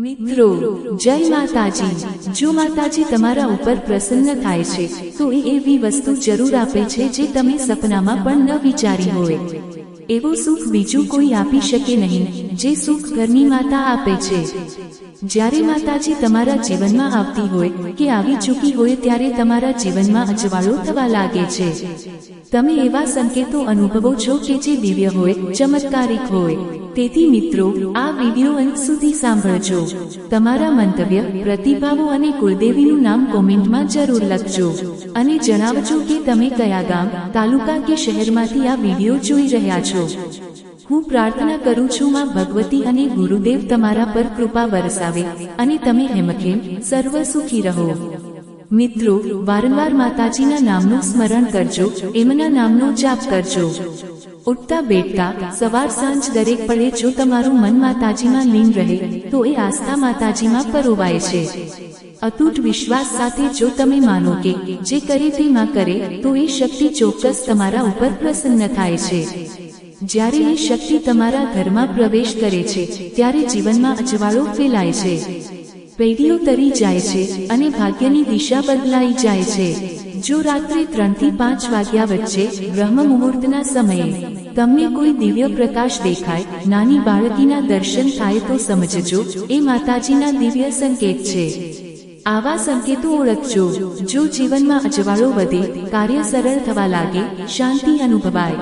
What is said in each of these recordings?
મિત્રો, જય માતાજી. જો માતાજી તમારા ઉપર પ્રસન્ન થાય છે, તો એ એવી વસ્તુ જરૂર આપે છે જે તમે સપનામાં પણ ન વિચારી હોય. એવું સુખ બીજું કોઈ આપી શકે નહીં, જે સુખ ઘરની માતા આપે છે. જ્યારે માતાજી તમારા જીવનમાં આવતી હોય કે આવી ચૂકી હોય ત્યારે તમારા જીવનમાં અજવાળો થવા લાગે છે. તમે એવા સંકેતો અનુભવો છો કે જે દિવ્ય હોય, ચમત્કારિક હોય. તેથી મિત્રો, આ વીડિયો અંત સુધી સાંભળજો. તમારા મંતવ્ય, પ્રતિભાવો અને કુળદેવીનું નામ કોમેન્ટમાં જરૂર લખજો. અને જણાવજો કે તમે કયા ગામ, તાલુકા કે શહેરમાંથી આ વીડિયો જોઈ રહ્યા છો. હું પ્રાર્થના કરું છું માં ભગવતી અને ગુરુદેવ તમારા પર કૃપા વરસાવે અને તમે હેમખેમ સર્વ સુખી રહો. મિત્રો, વારંવાર માતાજીના નામનું સ્મરણ કરજો, એમના નામનો જાપ કરજો. ઉઠતા બેઠતા સવાર સાંજ દરેક પળે જો તમારું મન માતાજીમાં લીન રહે, તો એ આસ્થા માતાજીમાં પરોવાય છે. અતૂટ વિશ્વાસ સાથે જો તમે માનો કે જે કરે તે માં કરે, તો એ શક્તિ ચોક્કસ તમારા ઉપર પ્રસન્ન થાય છે. જ્યારે એ શક્તિ તમારા ઘરમાં પ્રવેશ કરે છે, ત્યારે જીવનમાં અજવાળો ફેલાય છે. પેઢીઓ તરી જાય છે અને ભાગ્યની દિશા બદલાઈ જાય છે. જો રાત્રે ત્રણથી પાંચ વાગ્યા વચ્ચે બ્રહ્મ મુહૂર્તના સમયે તમને કોઈ દિવ્ય પ્રકાશ દેખાય, નાની બાળકીના દર્શન થાય તો સમજજો, એ માતાજીના દિવ્ય સંકેત છે. આવા સંકેતો ઓળખજો, જો જીવનમાં અજવાળો વધે, કાર્ય સરળ થવા લાગે, શાંતિ અનુભવાય.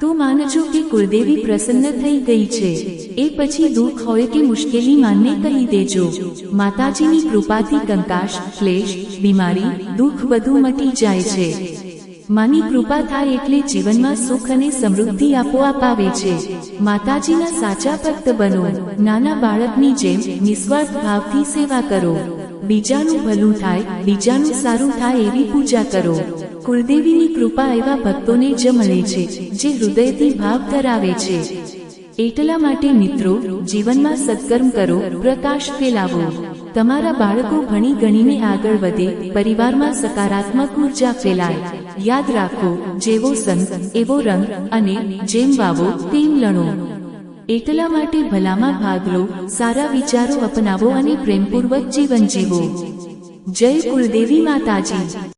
તો માનજો કે કુળદેવી પ્રસન્ન થઈ ગઈ છે, એ પછી દુઃખ હોય કે મુશ્કેલી માનને કહી દેજો. માતાજીની કૃપાથી કંકાશ ક્લેશ, બીમારી, દુઃખ બધું મટી જાય છે. માની કૃપા થાય એટલે જીવનમાં સુખ અને સમૃદ્ધિ આપોઆપ આવે છે. માતાજીના સાચા ભક્ત બનો. નાના બાળકની જેમ નિસ્વાર્થ ભાવથી સેવા કરો. બીજાનું ભલું થાય, બીજાનું સારું થાય એવી પૂજા કરો. કુળદેવીની કૃપા એવા ભક્તોને જ મળે છે, જે હૃદયથી ભાવ ધરાવે છે. એટલા માટે મિત્રો, જીવનમાં સત્કર્મ કરો, પ્રકાશ ફેલાવો. તમારા બાળકો ભણી ગણીને આગળ વધે, પરિવારમાં સકારાત્મક ઊર્જા ફેલાય. યાદ રાખો, જેવો સંત, એવો રંગ અને જેમ વાવો તેમ લણો. એટલા માટે ભલામાં ભાગ લો, સારા વિચારો અપનાવો અને પ્રેમપૂર્વક જીવન જીવો. જય કુલદેવી માતાજી.